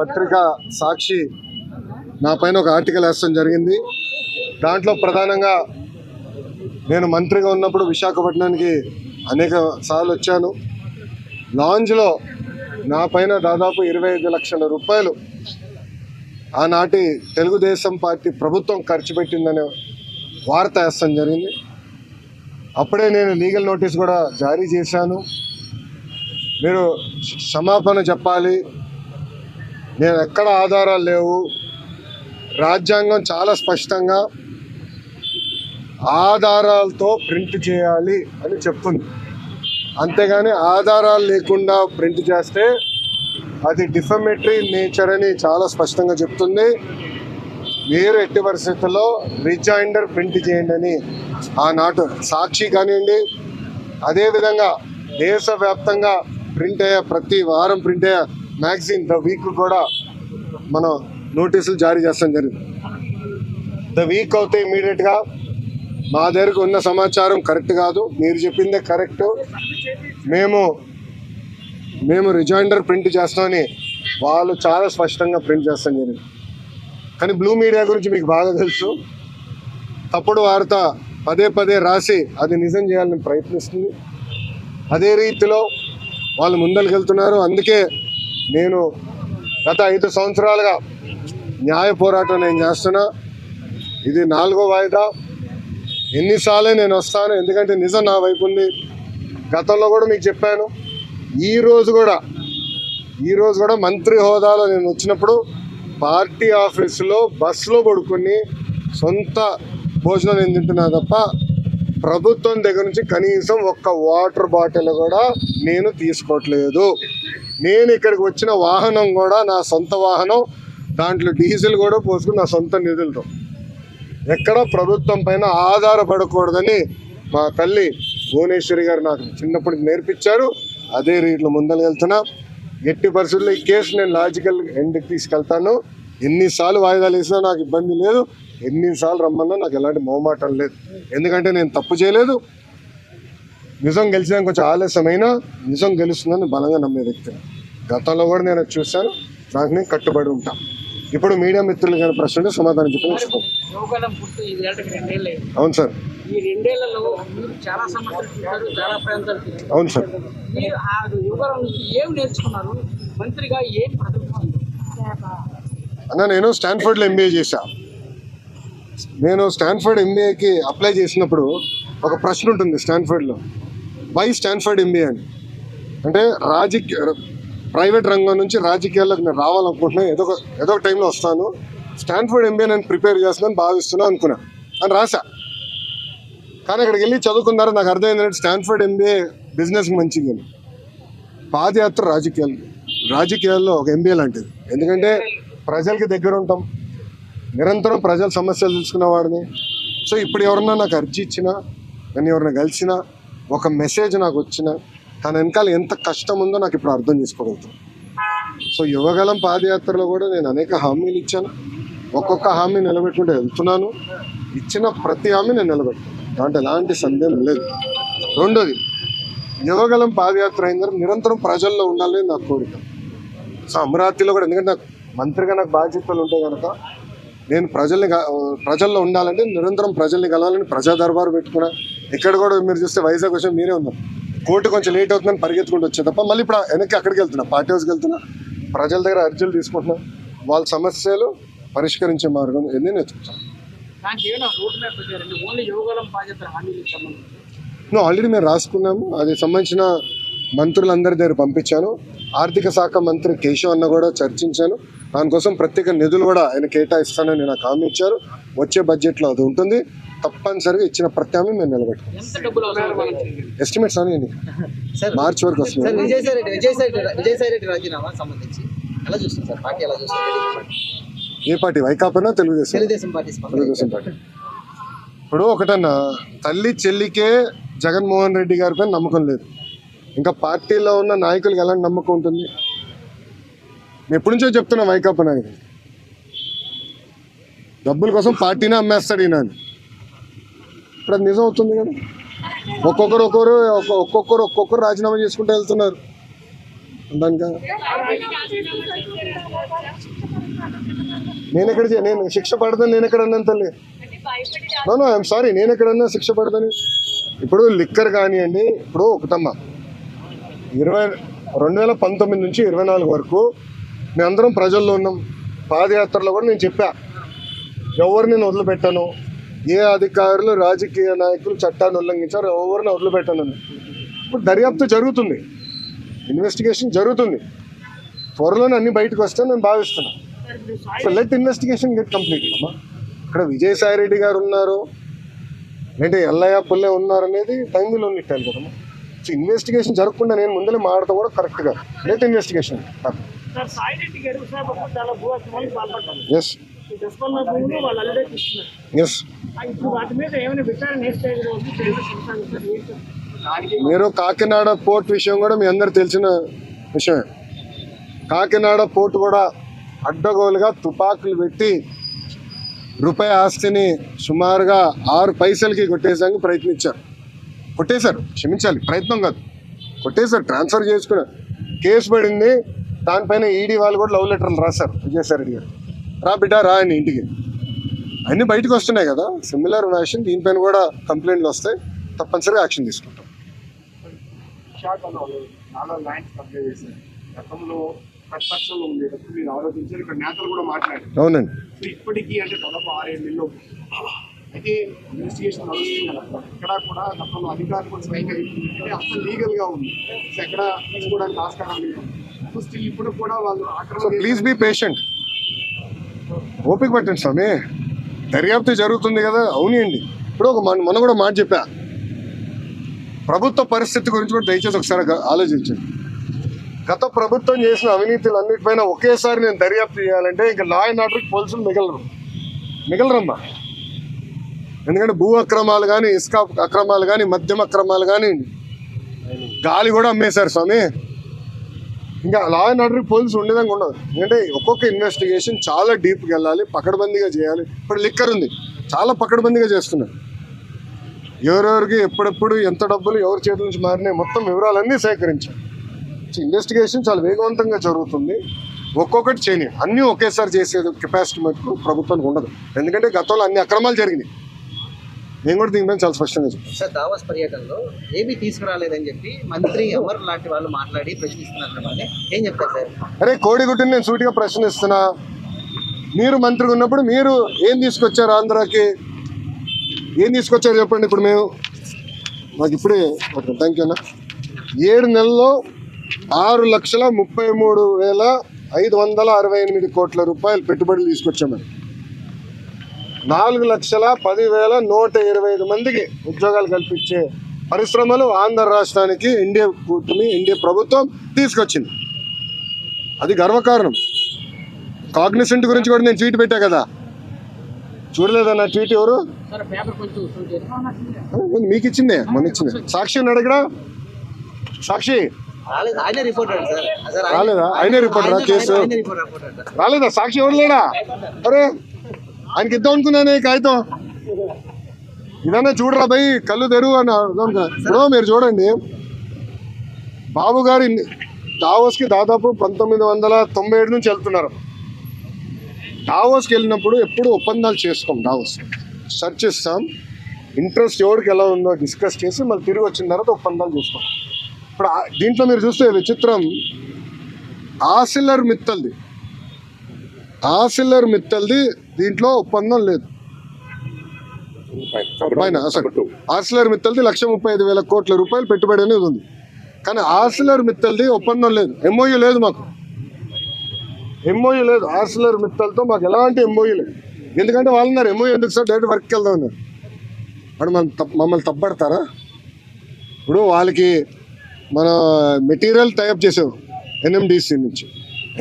పత్రిక సాక్షి నా పైన ఒక ఆర్టికల్ వేస్తాం జరిగింది. దాంట్లో ప్రధానంగా నేను మంత్రిగా ఉన్నప్పుడు విశాఖపట్నానికి అనేక సార్లు వచ్చాను. లాంజ్లో నా పైన దాదాపు ఇరవై ఐదు లక్షల రూపాయలు ఆనాటి తెలుగుదేశం పార్టీ ప్రభుత్వం ఖర్చు పెట్టిందనే వార్త వేస్తాం జరిగింది. అప్పుడే నేను లీగల్ నోటీస్ కూడా జారీ చేశాను. మీరు క్షమాపణ చెప్పాలి. నేను ఎక్కడ ఆధారాలు లేవు. రాజ్యాంగం చాలా స్పష్టంగా ఆధారాలతో ప్రింట్ చేయాలి అని చెప్తుంది. అంతేగాని ఆధారాలు లేకుండా ప్రింట్ చేస్తే అది డిఫమేటరీ నేచర్ అని చాలా స్పష్టంగా చెప్తుంది. మీరు ఎట్టి పరిస్థితుల్లో రిజైండర్ ప్రింట్ చేయండి అని ఆనాటు సాక్షి కానివ్వండి. అదేవిధంగా దేశవ్యాప్తంగా ప్రింట్ అయ్యే ప్రతి వారం ప్రింట్ అయ్యే మ్యాగజైన్ ద వీక్ కూడా మనం నోటీసులు జారీ చేస్తాం జరిగింది. ద వీక్ అవుతే ఇమీడియట్గా మా దగ్గరకు ఉన్న సమాచారం కరెక్ట్ కాదు. మీరు చెప్పిందే కరెక్ట్. మేము మేము రిజైండర్ ప్రింట్ చేస్తామని వాళ్ళు చాలా స్పష్టంగా ప్రింట్ చేస్తాం జరిగింది. కానీ బ్లూ మీడియా గురించి మీకు బాగా తెలుసు. తప్పుడు వార్త పదే పదే రాసి అది నిజం చేయాలని ప్రయత్నిస్తుంది. అదే రీతిలో వాళ్ళు ముందరికెళ్తున్నారు అందుకే నేను గత ఐదు సంవత్సరాలుగా న్యాయ పోరాటం నేను చేస్తున్నా. ఇది నాలుగో వాయిదా. ఎన్నిసార్లే నేను వస్తాను ఎందుకంటే నిజం నా వైపు ఉంది. గతంలో కూడా మీకు చెప్పాను. ఈరోజు కూడా ఈరోజు కూడా మంత్రి హోదాలో నేను వచ్చినప్పుడు పార్టీ ఆఫీసులో బస్సులో పడుకొని సొంత భోజనం నేను తింటున్నా తప్ప ప్రభుత్వం దగ్గర నుంచి కనీసం ఒక్క వాటర్ బాటిల్ కూడా నేను తీసుకోవట్లేదు. నేను ఇక్కడికి వచ్చిన వాహనం కూడా నా సొంత వాహనం దాంట్లో డీజిల్ కూడా పోసుకుని నా సొంత నిధులతో. ఎక్కడ ప్రభుత్వం పైన ఆధారపడకూడదని మా తల్లి భువనేశ్వరి గారు నాకు చిన్నప్పటి నేర్పించారు. అదే రీతిలో ముందలు వెళ్తున్నా. ఎట్టి పరిస్థితుల్లో ఈ కేసు నేను లాజికల్ ఎండ్కి తీసుకెళ్తాను. ఎన్నిసార్లు వాయిదాలు వేసినా నాకు ఇబ్బంది లేదు. ఎన్నిసార్లు రమ్మన్నా నాకు ఎలాంటి మొహమాటం లేదు. ఎందుకంటే నేను తప్పు చేయలేదు. నిజం గెలిచడానికి కొంచెం ఆలస్యమైనా నిజం గెలుస్తుందని బలంగా నమ్మే వ్యక్తి. గతంలో కూడా నేను చూశాను. నాకు నేను కట్టుబడి ఉంటా. ఇప్పుడు మీడియా మిత్రులు కానీ ప్రశ్న ఉంటే సమాధానం అయింది. అవును సార్. ఈ రెండేళ్ళలో మీరు చాలా సమస్యలు చూశారు చాలా ప్రాంతాలు తిరిగారు. అవును సార్. మీరు ఆ యువకాలం నుంచి ఏం నేర్చుకున్నారు? మంత్రిగా ఏం పథకం అన్న నేను స్టాన్ఫర్డ్లో ఎంబీఏ చేశా. నేను స్టాన్ఫర్డ్ ఎంబీఏకి అప్లై చేసినప్పుడు ఒక ప్రశ్న ఉంటుంది స్టాన్ఫర్డ్లో. వై స్టాన్ఫర్డ్ ఎంబీఏ అని? అంటే రాజకీయ ప్రైవేట్ రంగం నుంచి రాజకీయాల్లోకి నేను రావాలనుకుంటున్నాను ఏదో ఒక ఏదో ఒక టైంలో వస్తాను. స్టాన్ఫర్డ్ ఎంబీఏ నేను ప్రిపేర్ చేస్తున్నాను భావిస్తున్నాను అనుకున్నా అని రాసా కానీ అక్కడికి వెళ్ళి చదువుకున్నారు నాకు అర్థమైందంటే స్టాన్ఫర్డ్ ఎంబీఏ బిజినెస్ మంచిది అని. పాదయాత్ర రాజకీయాలు రాజకీయాల్లో ఒక ఎంబీఏ లాంటిది. ఎందుకంటే ప్రజలకి దగ్గర ఉంటాం. నిరంతరం ప్రజల సమస్యలు తెలుసుకునేవాడిని సో ఇప్పుడు ఎవరన్నా నాకు అర్జీ ఇచ్చినా నన్ను ఎవరైనా కలిసినా ఒక మెసేజ్ నాకు వచ్చినా తన వెనకాల ఎంత కష్టం ఉందో నాకు ఇప్పుడు అర్థం చేసుకోగలుగుతాను. సో యువగలం పాదయాత్రలో కూడా నేను అనేక హామీలు ఇచ్చాను. ఒక్కొక్క హామీ నిలబెట్టుకుంటే వెళ్తున్నాను. ఇచ్చిన ప్రతి హామీ నేను నిలబెట్టుకున్నాను దాంట్లో ఎలాంటి సందేహం లేదు. రెండోది యువగలం పాదయాత్ర అయిన నిరంతరం ప్రజల్లో ఉండాలని నా కోరిక. సో అమరావతిలో కూడా ఎందుకంటే నాకు మంత్రిగా నాకు బాధ్యతలు ఉంటాయి కనుక నేను ప్రజల్ని ప్రజల్లో ఉండాలంటే నిరంతరం ప్రజల్ని కలవాలని ప్రజా దర్బారు పెట్టుకున్నా. ఇక్కడ కూడా మీరు చూస్తే వైజాగ్ వచ్చి మీరే ఉన్నారు. కోర్టు కొంచెం లేట్ అవుతుందని పరిగెత్తుకుంటూ వచ్చే తప్ప మళ్ళీ ఇప్పుడు వెనక్కి అక్కడికి వెళ్తున్నా పార్టీ హౌస్కి వెళ్తున్నా. ప్రజల దగ్గర అర్జీలు తీసుకుంటున్నా. వాళ్ళ సమస్యలు పరిష్కరించే మార్గం ఎన్ని నేర్చుకుంటాను నువ్వు ఆల్రెడీ మేము రాసుకున్నాము. అది సంబంధించిన మంత్రులందరి దగ్గర పంపించాను. ఆర్థిక శాఖ మంత్రి కేశవ్ అన్న కూడా చర్చించాను. దానికోసం ప్రత్యేక నిధులు కూడా ఆయన కేటాయిస్తానని నాకు హామీ ఇచ్చారు. వచ్చే బడ్జెట్లో అది ఉంటుంది. తప్పనిసరిగా ఇచ్చిన ప్రతి హామీ మేము నిలబెట్టుకుంటాం. వాళ్ళకి? ఎస్టిమేట్స్ అని సార్ మార్చి వరకు సార్ వస్తుంది? ఏ పార్టీ? వైకాపానా తెలుగుదేశం? తెలుగుదేశం పార్టీ ఇప్పుడు ఒకటన్నా తల్లి చెల్లికే జగన్మోహన్ రెడ్డి గారిపై నమ్మకం లేదు. ఇంకా పార్టీలో ఉన్న నాయకులకు ఎలాంటి నమ్మకం ఉంటుంది? నేను ఎప్పటి నుంచో చెప్తున్నా వైకాపా నాయకులు డబ్బుల కోసం పార్టీనే అమ్మేస్తాడు ఈయన ఇప్పుడు అది నిజం అవుతుంది కదా. ఒక్కొక్కరు ఒక్కొక్కరు ఒక్కొ- ఒక్కొక్కరు ఒక్కొక్కరు రాజీనామా చేసుకుంటూ వెళ్తున్నారు. దానికా? నేను ఎక్కడ నేను శిక్ష పడదని నేను ఎక్కడ అన్నాను తల్లి? నో ఐఎమ్ సారీ నేను ఎక్కడన్నా శిక్ష పడదని ఇప్పుడు లిక్కర్ కానివ్వండి ఇప్పుడు ఒకటమ్మా ఇరవై రెండు వేల పంతొమ్మిది నుంచి ఇరవై నాలుగు వరకు మేమందరం ప్రజల్లో ఉన్నాం. పాదయాత్రలో కూడా నేను చెప్పా. ఎవరిని నేను వదిలిపెట్టాను? ఏ అధికారులు రాజకీయ నాయకులు చట్టాన్ని ఉల్లంఘించారు ఎవరిని వదిలిపెట్టాను? ఇప్పుడు దర్యాప్తు జరుగుతుంది. ఇన్వెస్టిగేషన్ జరుగుతుంది. త్వరలోనే అన్ని బయటకు వస్తే నేను భావిస్తున్నాను so let investigation get complete అమ్మా ఇక్కడ విజయసాయి రెడ్డి గారు ఉన్నారు. లేదంటే ఎల్లయ్య పుల్లె ఉన్నారు అనేది టైం విల్ ఓన్లీ టెల్ కదమ్మా. సో ఇన్వెస్టిగేషన్ జరగకుండా నేను ముందలే మాడతా కూడా కరెక్ట్గా లెట్ ఇన్వెస్టిగేషన్ ఎస్? మీరు కాకినాడ పోర్ట్ విషయం కూడా మీ అందరు తెలిసిన విషయమే. కాకినాడ పోర్ట్ కూడా అడ్డగోలుగా తుపాకులు పెట్టి రూపాయి ఆస్తిని సుమారుగా ఆరు పైసలకి కొట్టేసానికి ప్రయత్నించారు. కొట్టేశారు క్షమించాలి ప్రయత్నం కాదు. కొట్టేశారు ట్రాన్స్ఫర్ చేసుకున్నారు. కేసు పడింది దానిపైన ఈడీ వాళ్ళు కూడా లవ్ లెటర్లు రాశారు. విజయసాయి రెడ్డి గారు. రా బిడ్డ రా అని ఇంటికి. అన్నీ బయటకు వస్తున్నాయి కదా. సిమిలర్ వ్యాషన్ దీనిపైన కూడా కంప్లైంట్లు వస్తాయి. తప్పనిసరిగా యాక్షన్ తీసుకుంటాం. అవునండి. ఇప్పటికీ అంటే దాదాపు నెలలు అయితే ఇన్వెస్టిగేషన్ నడుస్తుంది కదా. ఇక్కడ కూడా గతంలో అధికారులు కూడా స్వయంగా అసలు లీగల్గా ఉంది. ఎక్కడ తీసుకోవడానికి ఆస్కారం లేదు. సో ఇప్పుడు కూడా వాళ్ళు సో ప్లీజ్ బీ పేషెంట్ ఓపిక పట్టండి స్వామి. దర్యాప్తు జరుగుతుంది కదా అవునండి ఇప్పుడు ఒక మన మనం కూడా మాట చెప్పా. ప్రభుత్వ పరిస్థితి గురించి కూడా దయచేసి ఒకసారి ఆలోచించండి. గత ప్రభుత్వం చేసిన అవినీతులు అన్నిటిపైన ఒకేసారి నేను దర్యాప్తు చేయాలంటే ఇంకా లా అండ్ ఆర్డర్కి పోలీసులు మిగలరు. మిగలరమ్మా. ఎందుకంటే భూ అక్రమాలు కానీ ఇసుక అక్రమాలు కానీ మద్యం అక్రమాలు కానీ గాలి కూడా అమ్మేశారు స్వామి. ఇంకా లా అండ్ ఆర్డర్ పోలీసులు ఉండేదంగా ఉండదు. ఎందుకంటే ఒక్కొక్క ఇన్వెస్టిగేషన్ చాలా డీప్కి వెళ్ళాలి పకడ్బందీగా చేయాలి. ఇప్పుడు లిక్కర్ ఉంది. చాలా పకడ్బందీగా చేస్తున్నారు. ఎవరెవరికి ఎప్పుడెప్పుడు ఎంత డబ్బులు ఎవరి చేతుల నుంచి మారినాయి మొత్తం వివరాలన్నీ సేకరించాలి ఇన్వెస్టిగేషన్ చాలా వేగవంతంగా జరుగుతుంది. ఒక్కొక్కటి చేయని అన్నీ ఒకేసారి చేసేది కెపాసిటీ మటుకు ప్రభుత్వానికి ఉండదు. ఎందుకంటే గతంలో అన్ని అక్రమాలు జరిగినాయి. నేను కూడా దీని మీద చాలా స్పష్టంగా చెప్పాను. సార్ దావోస్ పర్యటనలో ఏమీ తీసుకురాలేదని చెప్పి మంత్రి అమర్ లాంటి వాళ్ళు మాట్లాడి ప్రశ్నిస్తున్నారు ఏం చెప్తారు సార్? అరే కోడిగుడ్డుని నేను సూటిగా ప్రశ్నిస్తున్నా. మీరు మంత్రిగా ఉన్నప్పుడు మీరు ఏం తీసుకొచ్చారు ఆంధ్రాకి? ఏం తీసుకొచ్చారు చెప్పండి ఇప్పుడు మేము? మాకు ఇప్పుడే ఓకే థ్యాంక్ యూ అన్న. ఏడు నెలల్లో ఆరు లక్షల ముప్పై మూడు వేల ఐదు వందల అరవై ఎనిమిది కోట్ల రూపాయలు పెట్టుబడులు తీసుకొచ్చామని నాలుగు లక్షల పదివేల నూట ఇరవై ఐదు మందికి ఉద్యోగాలు కల్పించే పరిశ్రమలు ఆంధ్ర రాష్ట్రానికి ఎన్డీఏ కూటమి ఎన్డీఏ ప్రభుత్వం తీసుకొచ్చింది. అది గర్వకారణం. కాగ్నిసెంట్ గురించి కూడా నేను ట్వీట్ పెట్టా కదా. చూడలేదా నా ట్వీట్ ఎవరు? మీకు ఇచ్చిందే మొన్న ఇచ్చింది. సాక్షి ఉన్నాడు ఇక్కడ? సాక్షి? రాలేదు? ఆయనే రిపోర్టర్ కేసు? రాలేదా? సాక్షి ఎవరు లేడా? అరే! ఆయనకి ఇద్దాం అనుకున్నానే ఈ కాగితం. ఇదన్నా చూడరా భయ్ కళ్ళు తెరువు అని అర్థం ఇప్పుడు మీరు చూడండి. బాబు గారి డావోస్కి దాదాపు పంతొమ్మిది వందల తొంభై ఏడు నుంచి వెళ్తున్నారు. డావోస్కి వెళ్ళినప్పుడు ఎప్పుడు ఒప్పందాలు చేసుకోం డావోస్ సెర్చ్ చేస్తాం. ఇంట్రెస్ట్ ఎవరికి ఎలా ఉందో డిస్కస్ చేసి మళ్ళీ తిరిగి వచ్చిన తర్వాత ఒప్పందాలు చేసుకోం. ఇప్పుడు దీంట్లో మీరు చూస్తే విచిత్రం. ఆసిల్లర్ మిత్తల్ది. ఆసిల్లర్ మిత్తల్ది దీంట్లో ఒప్పందం లేదు. పైన ఆసిలర్ మిత్తల్ది లక్ష ముప్పై ఐదు వేల కోట్ల రూపాయలు పెట్టుబడి అనేది ఉంది. కానీ ఆసిలర్ మిత్తల్ది ఒప్పందం లేదు. ఎంఓయూ లేదు మాకు. ఎంఓయూ లేదు. ఆసిలర్ మిత్తల్తో మాకు ఎలాంటి ఎంఓయూ లేదు. ఎందుకంటే వాళ్ళు ఉన్నారు. ఎంఓయూ ఎందుకు సార్? డైరెక్ట్ వర్క్కి వెళ్దాం ఉన్నారు మరి మనం మమ్మల్ని తప్పడతారా? ఇప్పుడు వాళ్ళకి మన మెటీరియల్ టైప్ చేసాం. ఎన్ఎండిసి నుంచి.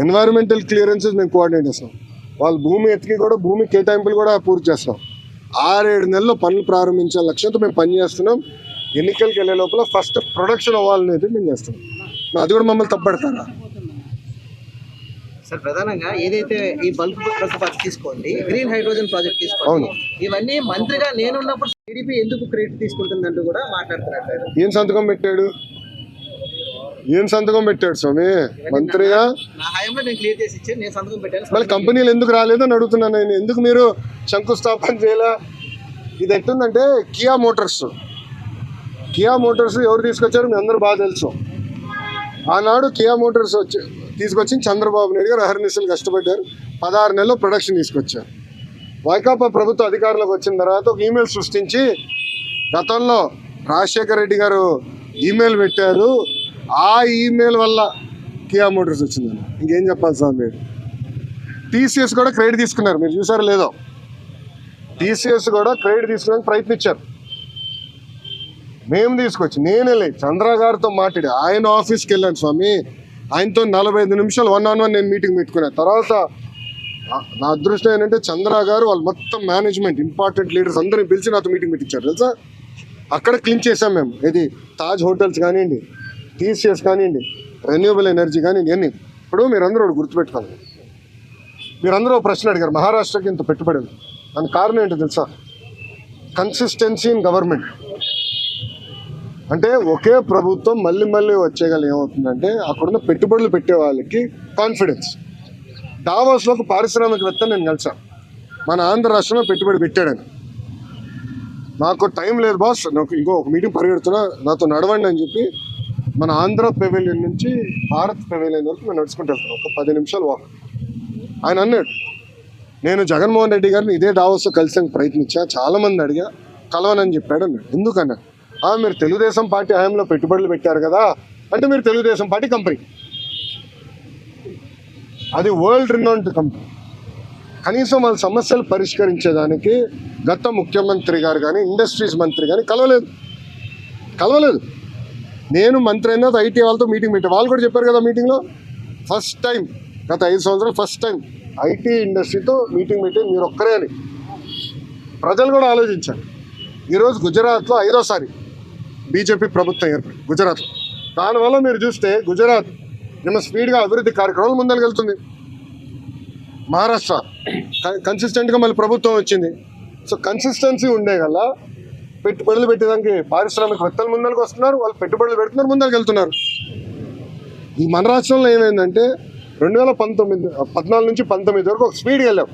ఎన్వైరన్మెంటల్ క్లియరెన్సెస్ మేము కోఆర్డినేట్ చేస్తాం. వాళ్ళ భూమి ఎత్తికి కూడా భూమి కేటాయింపులు కూడా పూర్తి చేస్తాం. ఆరేడు నెలల్లో పనులు ప్రారంభించే లక్ష్యంతో మేము పని చేస్తున్నాం. ఎన్నికలకు వెళ్ళే లోపల ఫస్ట్ ప్రొడక్షన్ అవ్వాలనేది మేము చేస్తున్నాం. అది కూడా మమ్మల్ని తప్పడతారా సార్ ప్రధానంగా ఏదైతే ఈ బల్క్ పార్క్ తీసుకోండి గ్రీన్ హైడ్రోజన్ ప్రాజెక్ట్ తీసుకోండి. ఇవన్నీ మంత్రిగా నేనున్నప్పుడు టీడీపీ ఎందుకు క్రెడిట్ తీసుకుంటుందంటూ కూడా మాట్లాడుతున్నారు ఏం సంతకం పెట్టాడు? ఏం సంతకం పెట్టాడు స్వామి? మంత్రిగా? మళ్ళీ కంపెనీలు ఎందుకు రాలేదని అడుగుతున్నాను నేను. ఎందుకు మీరు శంకుస్థాపన చేయలే? ఇది ఎట్టుందంటే కియా మోటార్స్. కియా మోటార్స్ ఎవరు తీసుకొచ్చారో మీ అందరూ బాగా తెలుసు. ఆనాడు కియా మోటార్స్ వచ్చి తీసుకొచ్చి చంద్రబాబు నాయుడు గారు అహర్నిశలు కష్టపడ్డారు. పదహారు నెలలు ప్రొడక్షన్ తీసుకొచ్చారు. వైకాపా ప్రభుత్వ అధికారంలోకి వచ్చిన తర్వాత ఒక ఈమెయిల్ సృష్టించి గతంలో రాజశేఖర రెడ్డి గారు ఈమెయిల్ పెట్టారు. ఆ ఈమెయిల్ వల్ల కియా మోటార్స్ వచ్చిందన్న. ఇంకేం చెప్పాలి సార్ మీరు? టీసీఎస్ కూడా క్రెడిట్ తీసుకున్నారు. మీరు చూసారో లేదో? టీసీఎస్ కూడా క్రెడిట్ తీసుకోవడానికి ప్రయత్నించారు. మేము తీసుకొచ్చి నేనే లేదు చంద్ర గారితో మాట్లాడి ఆయన ఆఫీస్కి వెళ్ళాను స్వామి. ఆయనతో నలభై ఐదు నిమిషాలు వన్ ఆన్ వన్ నేను మీటింగ్ పెట్టుకున్నాను తర్వాత నా- నా అదృష్టం ఏంటంటే చంద్ర గారు వాళ్ళు మొత్తం మేనేజ్మెంట్ ఇంపార్టెంట్ లీడర్స్ అందరిని పిలిచి నాతో మీటింగ్ పెట్టించారు. తెలుసా? అక్కడ క్లీన్ చేసాం మేము. ఇది తాజ్ హోటల్స్ కానివ్వండి టీసీఎస్ కానివ్వండి. రెన్యూబుల్ ఎనర్జీ కానీ ఇవన్నీ. ఇప్పుడు మీరందరూ ఒకటి గుర్తుపెట్టుకోవాలి మీరందరూ ఒక ప్రశ్న అడిగారు. మహారాష్ట్రకి ఇంత పెట్టుబడి ఉంది. దాని కారణం ఏంటో తెలుసా? కన్సిస్టెన్సీ ఇన్ గవర్నమెంట్ అంటే ఒకే ప్రభుత్వం మళ్ళీ మళ్ళీ వచ్చేగల ఏమవుతుందంటే అక్కడున్న పెట్టుబడులు పెట్టే వాళ్ళకి కాన్ఫిడెన్స్ డావోస్లో ఒక పారిశ్రామికవేత్త నేను కలిసాను మన ఆంధ్ర రాష్ట్రంలో పెట్టుబడి పెట్టాడని. నాకు టైం లేదు బాస్. నాకు ఇంకో ఒక మీటింగ్ పరిగెడుతున్నా. నాతో నడవండి అని చెప్పి మన ఆంధ్ర పెవిలియన్ నుంచి భారత్ పెవిలియన్ వరకు మేము నడుచుకుంటూ వెళ్తాం. ఒక పది నిమిషాలు వాక్ ఆయన అన్నాడు నేను జగన్మోహన్ రెడ్డి గారిని ఇదే డావోస్లో కలిసేందుకు ప్రయత్నించా. చాలా మంది అడిగా కలవనని చెప్పాడు అన్నాడు. ఎందుకన్నా "ఆ, మీరు తెలుగుదేశం పార్టీ హయాంలో పెట్టుబడులు పెట్టారు కదా అంటే మీరు తెలుగుదేశం పార్టీ కంపెనీ అది వరల్డ్ రినౌండ్ కంపెనీ కనీసం వాళ్ళ సమస్యలు పరిష్కరించేదానికి గత ముఖ్యమంత్రి గారు కానీ ఇండస్ట్రీస్ మంత్రి కానీ కలవలేదు. కలవలేదు. నేను మంత్రి అయినా ఐటీ వాళ్ళతో మీటింగ్ పెట్టాను వాళ్ళు కూడా చెప్పారు కదా మీటింగ్లో ఫస్ట్ టైం గత ఐదు సంవత్సరాలు ఫస్ట్ టైం ఐటీ ఇండస్ట్రీతో మీటింగ్ పెట్టి మీరు ఒక్కరే అని. ప్రజలు కూడా ఆలోచించారు. ఈరోజు గుజరాత్లో ఐదోసారి బీజేపీ ప్రభుత్వం ఏర్పడి గుజరాత్లో దానివల్ల మీరు చూస్తే గుజరాత్ నిన్న స్పీడ్గా అభివృద్ధి కార్యక్రమాలు ముందరకెళ్తుంది మహారాష్ట్ర. కన్సిస్టెంట్గా మళ్ళీ ప్రభుత్వం వచ్చింది. సో కన్సిస్టెన్సీ ఉండే గల పెట్టుబడులు పెట్టేదానికి పారిశ్రామికవేత్తలు ముందరకు వస్తున్నారు వాళ్ళు పెట్టుబడులు పెడుతున్నారు ముందరకు వెళ్తున్నారు. ఈ మన రాష్ట్రంలో ఏమైందంటే రెండు వేల పంతొమ్మిది పద్నాలుగు నుంచి పంతొమ్మిది వరకు ఒక స్పీడ్కి వెళ్ళాం.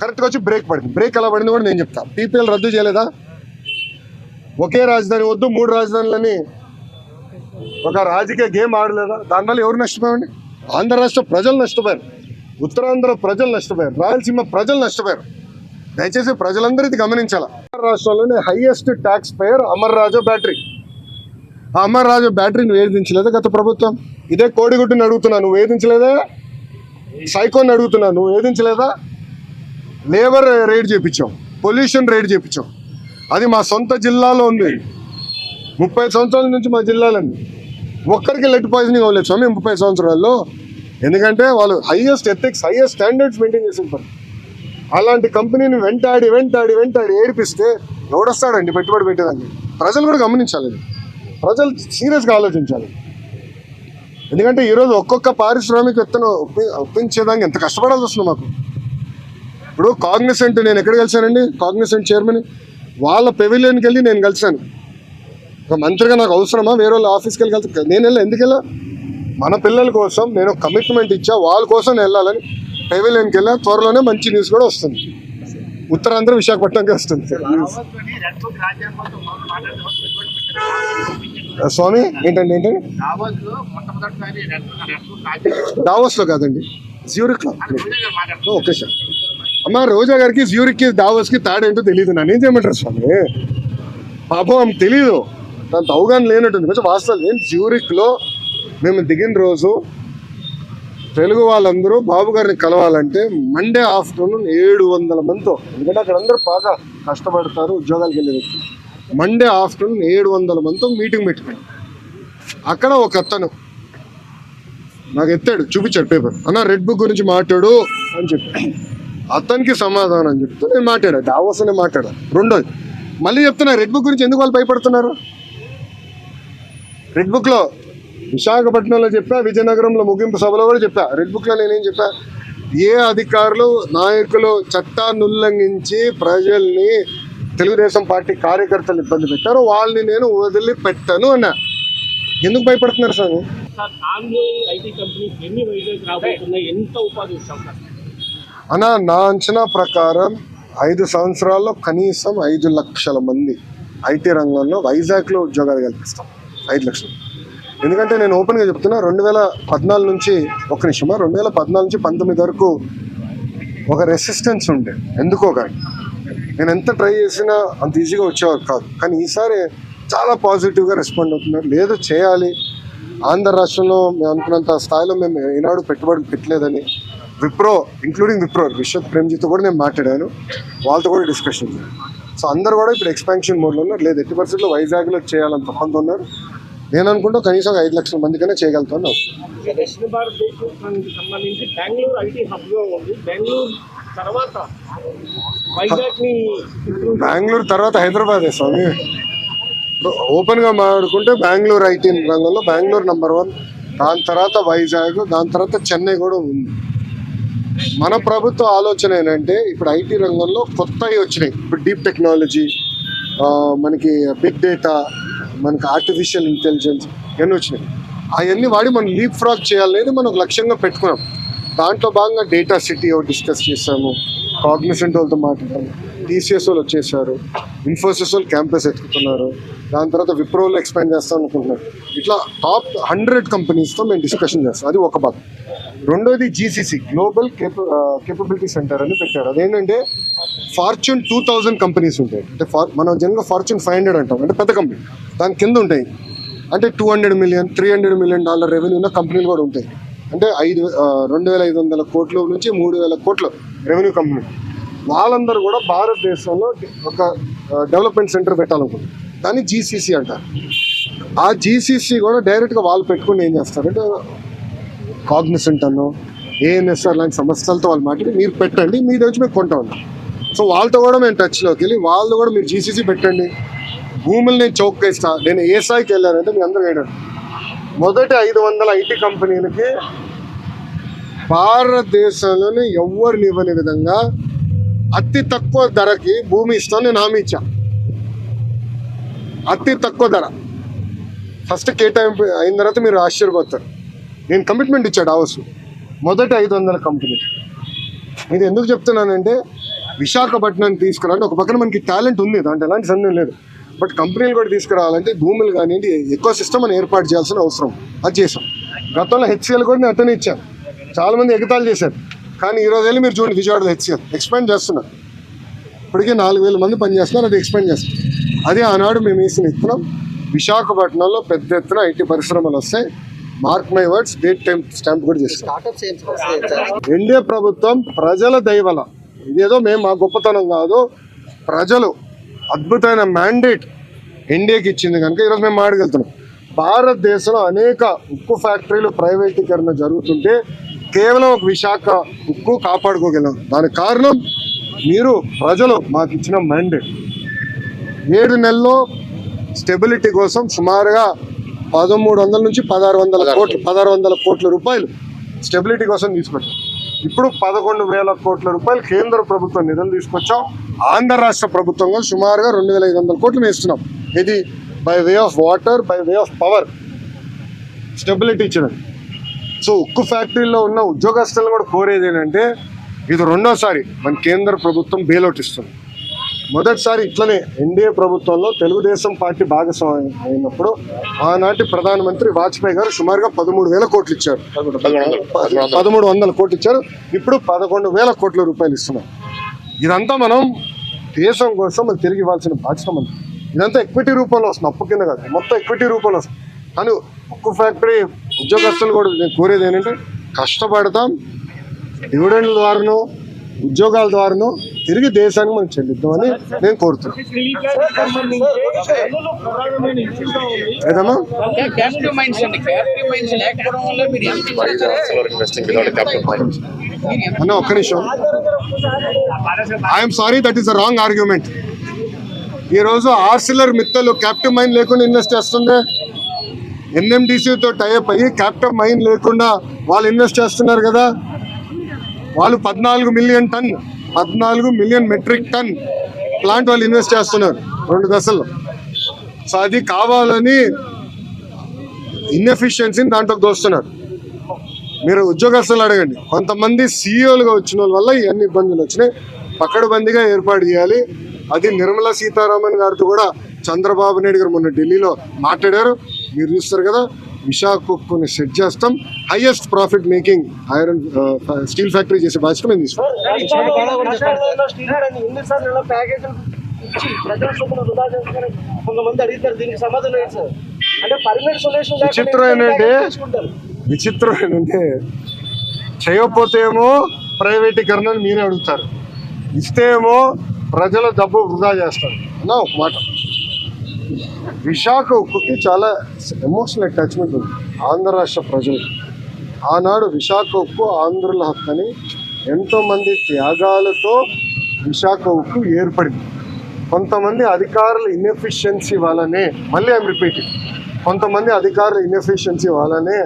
కరెక్ట్గా వచ్చి బ్రేక్ పడింది. బ్రేక్ ఎలా పడింది కూడా నేను చెప్తా. పీపీఎల్ రద్దు చేయలేదా? ఒకే రాజధాని వద్దు మూడు రాజధానులని ఒక రాజకీయ గేమ్ ఆడలేదా? దానివల్ల ఎవరు నష్టపోయండి ఆంధ్ర రాష్ట్ర ప్రజలు నష్టపోయారు. ఉత్తరాంధ్ర ప్రజలు నష్టపోయారు. రాయలసీమ ప్రజలు నష్టపోయారు. దయచేసి ప్రజలందరూ ఇది గమనించాలి రాష్ట్రంలోనే highest tax payer Amar Raja battery ఆ అమర్ రాజా బ్యాటరీని వేధించలేదా గత ప్రభుత్వం? ఇదే కోడిగుడ్డుని అడుగుతున్నా నువ్వు వేధించలేదా? సైకోని అడుగుతున్నా నువ్వు వేధించలేదా? లేబర్ రేట్ చేయించాం పొల్యూషన్ రేట్ చేయించాం అది మా సొంత జిల్లాలో ఉంది. ముప్పై సంవత్సరాల నుంచి మా జిల్లాలండి ఒక్కరికి లెట్ పాయిజనింగ్ అవ్వలేదు స్వామి ముప్పై సంవత్సరాల్లో. ఎందుకంటే వాళ్ళు highest ethics highest standards maintain చేసి ఉంటారు అలాంటి కంపెనీని వెంటాడి వెంటాడి వెంటాడి ఏడిపిస్తే ఎవడొస్తాడండి పెట్టుబడి పెట్టేదాన్ని. ప్రజలు కూడా గమనించాలి. ప్రజలు సీరియస్గా ఆలోచించాలి. ఎందుకంటే ఈరోజు ఒక్కొక్క పారిశ్రామికవేత్తను ఒప్పి ఒప్పించేదానికి ఎంత కష్టపడాల్సి వస్తుంది మాకు. ఇప్పుడు కాగ్నిసెంట్ నేను ఎక్కడ కలిశానండి కాగ్నిసెంట్ చైర్మన్. వాళ్ళ పెవిలియన్కి వెళ్ళి నేను కలిశాను ఒక మంత్రిగా నాకు అవసరమా? వేరే వాళ్ళ ఆఫీస్కి వెళ్ళి కలిసి. నేను వెళ్ళా. ఎందుకు వెళ్ళా? మన పిల్లల కోసం నేను కమిట్మెంట్ ఇచ్చా. వాళ్ళ కోసం వెళ్ళాలని పెవిలియన్కి వెళ్ళా త్వరలోనే మంచి న్యూస్ కూడా వస్తుంది. ఉత్తరాంధ్ర విశాఖపట్నంకి వస్తుంది. స్వామి ఏంటండి ఏంటండి? దావోస్లో కాదండి జ్యూరిక్లో. ఓకే సార్ అమ్మ రోజా గారికి జ్యూరిక్కి దావోస్కి తాడేంటో తెలియదు నన్ను ఏం చేయమంటారు స్వామి? పాపం ఆమెకు తెలియదు దాంతో అవగాహన లేనట్టుంది. కొంచెం వాస్తవం ఏం జ్యూరిక్లో మేము దిగిన రోజు తెలుగు వాళ్ళందరూ బాబు గారిని కలవాలంటే మండే ఆఫ్టర్నూన్ ఏడు వందల మందితో ఎందుకంటే అక్కడ అందరూ బాగా కష్టపడతారు ఉద్యోగాలకు వెళ్ళే మండే ఆఫ్టర్నూన్ ఏడు వందల మందితో మీటింగ్ పెట్టుకున్నాం అక్కడ ఒక అతను నాకు ఎత్తాడు చూపించాడు పేపర్ అన్న రెడ్ బుక్ గురించి మాట్లాడు అని చెప్పి. అతనికి సమాధానం అని చెప్తే నేను మాట్లాడా డావోస్ అనే మాట్లాడా. రెండోది మళ్ళీ చెప్తున్నా రెడ్ బుక్ గురించి ఎందుకు వాళ్ళు భయపడుతున్నారు? రెడ్ బుక్లో విశాఖపట్నంలో చెప్పా విజయనగరంలో ముగింపు సభలో కూడా చెప్పా. రెడ్ బుక్లో నేనేం చెప్పా? ఏ అధికారులు నాయకులు చట్టాన్ని ఉల్లంఘించి ప్రజల్ని తెలుగుదేశం పార్టీ కార్యకర్తలు ఇబ్బంది పెట్టారో వాళ్ళని నేను వదిలిపెట్టను అన్నా. ఎందుకు భయపడుతున్నారు సార్? అన్న నా అంచనా ప్రకారం ఐదు సంవత్సరాల్లో కనీసం ఐదు లక్షల మంది ఐటీ రంగంలో వైజాగ్లో ఉద్యోగాలు కల్పిస్తాం. ఐదు లక్షలు. ఎందుకంటే నేను ఓపెన్గా చెప్తున్నా రెండు వేల పద్నాలుగు నుంచి ఒక నిమిషమా రెండు వేల పద్నాలుగు నుంచి పంతొమ్మిది వరకు ఒక రెసిస్టెన్స్ ఉండే. ఎందుకో కానీ. నేను ఎంత ట్రై చేసినా అంత ఈజీగా వచ్చేవారు కాదు. కానీ ఈసారి చాలా పాజిటివ్గా రెస్పాండ్ అవుతున్నారు. లేదు చేయాలి. ఆంధ్ర రాష్ట్రంలో మేము అనుకున్నంత స్థాయిలో మేము ఈనాడు పెట్టుబడులు పెట్టలేదని విప్రో ఇంక్లూడింగ్ విప్రో విశ్వత్ ప్రేమ్జీతో కూడా నేను మాట్లాడాను. వాళ్ళతో కూడా డిస్కషన్ సో అందరు కూడా ఇప్పుడు ఎక్స్పాన్షన్ మోడ్లో ఉన్నారు. లేదు ఎట్టి పరిస్థితుల్లో వైజాగ్లో చేయాలని తప్పంతో ఉన్నారు. నేను అనుకుంటా కనీసం ఒక ఐదు లక్షల మందికైనా చేయగలుగుతాను. దక్షిణ భారతదేశానికి సంబంధించి బెంగళూరు ఐటీ హబ్గా ఉంది. బెంగళూరు తర్వాత బెంగళూరు తర్వాత హైదరాబాద్ స్వామి. ఓపెన్గా మాట్లాడుకుంటే బెంగళూరు ఐటీ రంగంలో బెంగళూరు నెంబర్ వన్ దాని తర్వాత వైజాగ్ దాని తర్వాత చెన్నై కూడా ఉంది. మన ప్రభుత్వ ఆలోచన ఏంటంటే ఇప్పుడు ఐటీ రంగంలో కొత్తవి వచ్చినాయి. ఇప్పుడు డీప్ టెక్నాలజీ మనకి బిగ్ డేటా మనకి ఆర్టిఫిషియల్ ఇంటెలిజెన్స్ ఇవన్నీ వచ్చినాయి. అవన్నీ వాడి మనం లీప్ ఫ్రాక్ చేయాలనేది మనం లక్ష్యంగా పెట్టుకున్నాం. దాంట్లో భాగంగా డేటా సిటీ డిస్కస్ చేసాము కాగ్నిసెంట్ వాళ్ళతో మాట్లాడాము. టీసీఎస్ వాళ్ళు వచ్చేసారు ఇన్ఫోసిస్ వాళ్ళు క్యాంపస్ ఎత్తుకుతున్నారు దాని తర్వాత విప్రోలో ఎక్స్పాండ్ చేస్తాం అనుకుంటున్నారు. ఇట్లా టాప్ హండ్రెడ్ కంపెనీస్తో మేము డిస్కషన్ చేస్తాం. అది ఒక భాగం. రెండోది జీసీసీ గ్లోబల్ కేపబిలిటీ సెంటర్ అని పెట్టారు. అదేంటంటే ఫార్చ్యూన్ టూ థౌజండ్ కంపెనీస్ ఉంటాయి. అంటే ఫార్ మనం జనరల్గా ఫార్చ్యూన్ ఫైవ్ హండ్రెడ్ అంటాం. అంటే పెద్ద కంపెనీ దాని కింద ఉంటాయి. అంటే two hundred million three hundred million dollar revenue ఉన్న కంపెనీలు కూడా ఉంటాయి. అంటే ఐదు రెండు వేల ఐదు వందల కోట్ల నుంచి మూడు వేల కోట్ల రెవెన్యూ కంపెనీ వాళ్ళందరూ కూడా భారతదేశంలో ఒక డెవలప్మెంట్ సెంటర్ పెట్టాలనుకుంటున్నారు. దాన్ని జీసీసీ అంటారు. ఆ జీసీసీ కూడా డైరెక్ట్గా వాళ్ళు పెట్టుకుని ఏం చేస్తారంటే కాగ్నిసెంట్ అన్నో ఏఎన్ఎస్ఆర్ లాంటి సంస్థలతో వాళ్ళు మాట్లాడి మీరు పెట్టండి మీరు వచ్చి మేము కొంటా ఉన్నాం. సో వాళ్ళతో కూడా మేము టచ్లోకి వెళ్ళి వాళ్ళు కూడా మీరు జీసీసీ పెట్టండి. భూములు నేను చౌక్గా ఇస్తా నేను ఏ స్థాయికి వెళ్ళానంటే మీ అందరూ వేయడం మొదటి ఐదు వందల ఐటీ కంపెనీలకి భారతదేశంలోనే ఎవ్వరిని ఇవ్వని విధంగా అతి తక్కువ ధరకి భూమి ఇస్తాను నేను హామీ ఇచ్చా. అతి తక్కువ ధర. ఫస్ట్ కేటాయింపు అయిన తర్వాత మీరు ఆశ్చర్యపోతారు. నేను కమిట్మెంట్ ఇచ్చాడు హౌస్ మొదటి ఐదు వందల కంపెనీ ఇది ఎందుకు చెప్తున్నానంటే విశాఖపట్నం తీసుకురావాలంటే ఒక పక్కన మనకి టాలెంట్ ఉంది దాంట్లో ఎలాంటి సందేహం లేదు. బట్ కంపెనీలు కూడా తీసుకురావాలంటే భూములు కానివ్వండి ఎక్కువ సిస్టమ్ అని ఏర్పాటు చేయాల్సిన అవసరం. అది చేసాం గతంలో హెచ్సిఎల్ కూడా నేను అట్టనే ఇచ్చాను. చాలా మంది ఎగతాళి చేశారు. కానీ ఈ రోజు వెళ్ళి మీరు చూడండి విజయవాడలో హెచ్సిఎల్ ఎక్స్పాండ్ చేస్తున్నారు. ఇప్పటికే నాలుగు వేల మంది పనిచేస్తున్నారు అది ఎక్స్పాండ్ చేస్తారు అదే ఆనాడు మేము వేసిన ఇస్తున్నాం విశాఖపట్నంలో పెద్ద ఎత్తున ఐటీ పరిశ్రమలు వస్తాయి. Mark my words date time stamp కూడా చేస్తాం ఎన్డీఏ ప్రభుత్వం ప్రజల దయవల ఇదేదో మేము మా గొప్పతనం కాదు ప్రజలు అద్భుతమైన మ్యాండేట్ ఎన్డీఏకి ఇచ్చింది కనుక ఈరోజు మేము మాడగలుగుతున్నాం భారతదేశంలో అనేక ఉక్కు ఫ్యాక్టరీలు ప్రైవేటీకరణ జరుగుతుంటే కేవలం ఒక విశాఖ ఉక్కు కాపాడుకోగలం. దానికి కారణం మీరు ప్రజలు మాకు ఇచ్చిన మ్యాండేట్ ఏడు నెలల్లో స్టెబిలిటీ కోసం సుమారుగా పదమూడు వందల నుంచి పదహారు వందల కోట్లు పదహారు వందల కోట్ల రూపాయలు స్టెబిలిటీ కోసం తీసుకొచ్చాం. ఇప్పుడు పదకొండు వేల కోట్ల రూపాయలు కేంద్ర ప్రభుత్వం నిధులు తీసుకొచ్చాం. ఆంధ్ర రాష్ట్ర ప్రభుత్వం కూడా సుమారుగా రెండు వేల ఐదు వందల కోట్లు వేస్తున్నాం. ఇది by way of water by way of power stability ఇచ్చడం so ఉక్కు ఫ్యాక్టరీలో ఉన్న ఉద్యోగస్తులను కూడా కోరేది ఏంటంటే ఇది రెండోసారి మన కేంద్ర ప్రభుత్వం బెయిలౌట్ ఇస్తుంది మొదటిసారి ఇట్లనే ఎన్డీఏ ప్రభుత్వంలో తెలుగుదేశం పార్టీ భాగస్వామి అయినప్పుడు ఆనాటి ప్రధానమంత్రి వాజ్పేయి గారు సుమారుగా పదమూడు వేల కోట్లు ఇచ్చారు. పదమూడు వందల కోట్లు ఇచ్చారు. ఇప్పుడు పదకొండు వేల కోట్ల రూపాయలు ఇస్తున్నారు. ఇదంతా మనం దేశం కోసం మనం తిరిగి ఇవ్వాల్సిన బాధ్యత మనం ఇదంతా ఎక్విటీ రూపంలో వస్తుంది అప్పు కింద కాదు మొత్తం ఎక్విటీ రూపంలో వస్తుంది. కానీ ఉక్కు ఫ్యాక్టరీ ఉద్యోగస్తులు కూడా నేను కోరేది ఏంటంటే కష్టపడతాం డివిడెండ్ల ద్వారానో ఉద్యోగాల ద్వారానో తిరిగి దేశానికి మనం చెల్లిద్దామని నేను కోరుతున్నాను. అన్న ఒక్క నిమిషం. I'm sorry that is a wrong argument ఈరోజు ఆర్సిలర్ మిత్తలు క్యాప్టివ్ మైన్ లేకుండా ఇన్వెస్ట్ చేస్తుంది. ఎన్ఎండిసితో టైప్ అయ్యి క్యాప్టివ్ మైన్ లేకుండా వాళ్ళు ఇన్వెస్ట్ చేస్తున్నారు కదా. వాళ్ళు పద్నాలుగు మిలియన్ టన్ పద్నాలుగు మిలియన్ మెట్రిక్ టన్ ప్లాంట్ వాళ్ళు ఇన్వెస్ట్ చేస్తున్నారు రెండు దశల్లో. సో అది కావాలని ఇన్ఎఫిషియన్సీని దాంట్లోకి దోస్తున్నారు. మీరు ఉద్యోగస్తులు అడగండి. కొంతమంది సీఈఓలుగా వచ్చిన వాళ్ళ వల్ల ఇవన్నీ ఇబ్బందులు వచ్చినాయి. పక్కడబందిగా ఏర్పాటు చేయాలి. అది నిర్మలా సీతారామన్ గారితో కూడా చంద్రబాబు నాయుడు గారు మొన్న ఢిల్లీలో మాట్లాడారు. మీరు చూస్తారు కదా విశాఖని సెట్ చేస్తాం. Highest profit making iron steel factory చేసే బాధ్యత మేము తీసుకుంటాం. విచిత్రం ఏంటంటే విచిత్రం ఏంటంటే చేయకపోతే ఏమో ప్రైవేటీకరణ అని మీరే అడుగుతారు. ఇస్తే ఏమో ప్రజల డబ్బు వృధా చేస్తారు. నా ఒక మాట విశాఖ ఉక్కుకి చాలా ఎమోషనల్ అటాచ్మెంట్ ఉంది. ఆంధ్ర రాష్ట్ర ప్రజలు. ఆనాడు విశాఖ ఉక్కు ఆంధ్రుల హక్కు అని ఎంతోమంది త్యాగాలతో విశాఖ ఉక్కు ఏర్పడింది. కొంతమంది అధికారుల ఇన్ఎఫిషియన్సీ వల్లనే మళ్ళీ ఐమ్ రిపీటింగ్ కొంతమంది అధికారుల ఇన్ఎఫిషియన్సీ వల్లనే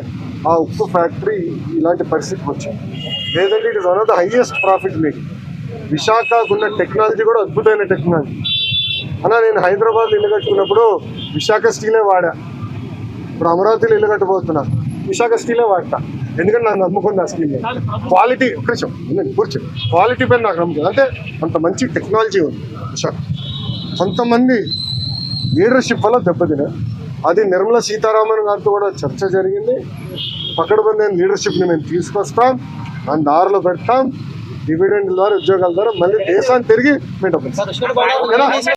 ఆ ఉక్కు ఫ్యాక్టరీ ఇలాంటి పరిస్థితికి వచ్చింది. లేదంటే it is one of the highest profit making విశాఖకున్న technology కూడా అద్భుతమైన టెక్నాలజీ అలా నేను హైదరాబాద్ ఇల్లు కట్టుకున్నప్పుడు విశాఖ స్టీలే వాడా. ఇప్పుడు అమరావతిలో ఇల్లు కట్టబోతున్నా. విశాఖ స్టీలే వాడతా. ఎందుకంటే నాకు నమ్మకం ఆ స్టీల్ క్వాలిటీ కొంచెం కూర్చో. క్వాలిటీ పైన నాకు నమ్మకం అంటే అంత మంచి టెక్నాలజీ ఉంది విశాఖ. కొంతమంది లీడర్షిప్ వల్ల దెబ్బతిన అది నిర్మలా సీతారామన్ గారితో కూడా చర్చ జరిగింది. పక్కడబంది లీడర్షిప్ని మేము తీసుకొస్తాం. దాని దారిలో పెడతాం. డివిడెండ్ ద్వారా ఉద్యోగాల ద్వారా మళ్ళీ దేశాన్ని తిరిగి మేము